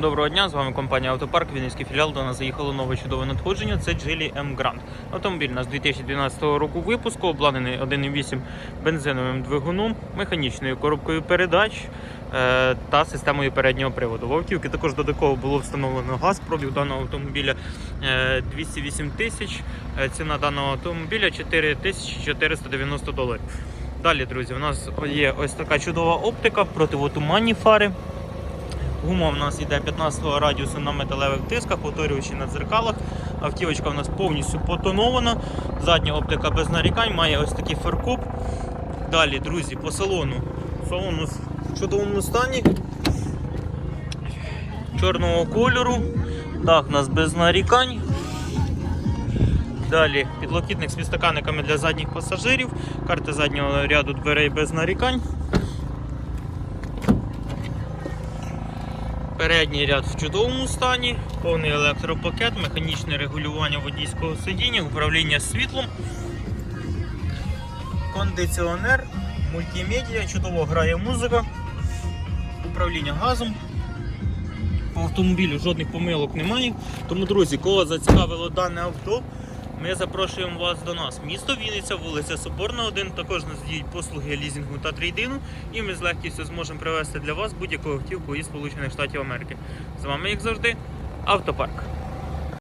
Доброго дня, з вами компанія Автопарк, Вінницький філіал. До нас заїхало нове чудове надходження. Це Geely M Grand. Автомобіль у нас 2012 року випуску, обладнаний 1.8 бензиновим двигуном, механічною коробкою передач е, та системою переднього приводу. В автівки також додатково було встановлено газ. Пробіг даного автомобіля е, 208 тисяч. Е, Ціна даного автомобіля 4490 доларів. Далі, друзі, у нас є ось така чудова оптика, противотуманні фари. Гума в нас йде 15-го радіусу на металевих дисках, повторюючи на дзеркалах. Автівочка в нас повністю потонована. Задня оптика без нарікань, має ось такий фаркоп. Далі, друзі, по салону. Салон у нас в чудовому стані. Чорного кольору. Дах у нас без нарікань. Далі підлокітник з підстаканниками для задніх пасажирів. Карти заднього ряду дверей без нарікань. Передній ряд в чудовому стані, повний електропакет, механічне регулювання водійського сидіння, управління світлом, кондиціонер, мультимедіа, чудово грає музика, управління газом. По автомобілю жодних помилок немає. Тому, друзі, кого зацікавило дане авто, ми запрошуємо вас до нас. Місто Вінниця, вулиця Соборна, 1. Також нас діють послуги лізінгу та трейдину. І ми з легкістю зможемо привезти для вас будь-яку автівку із Сполучених Штатів Америки. З вами, як завжди, автопарк.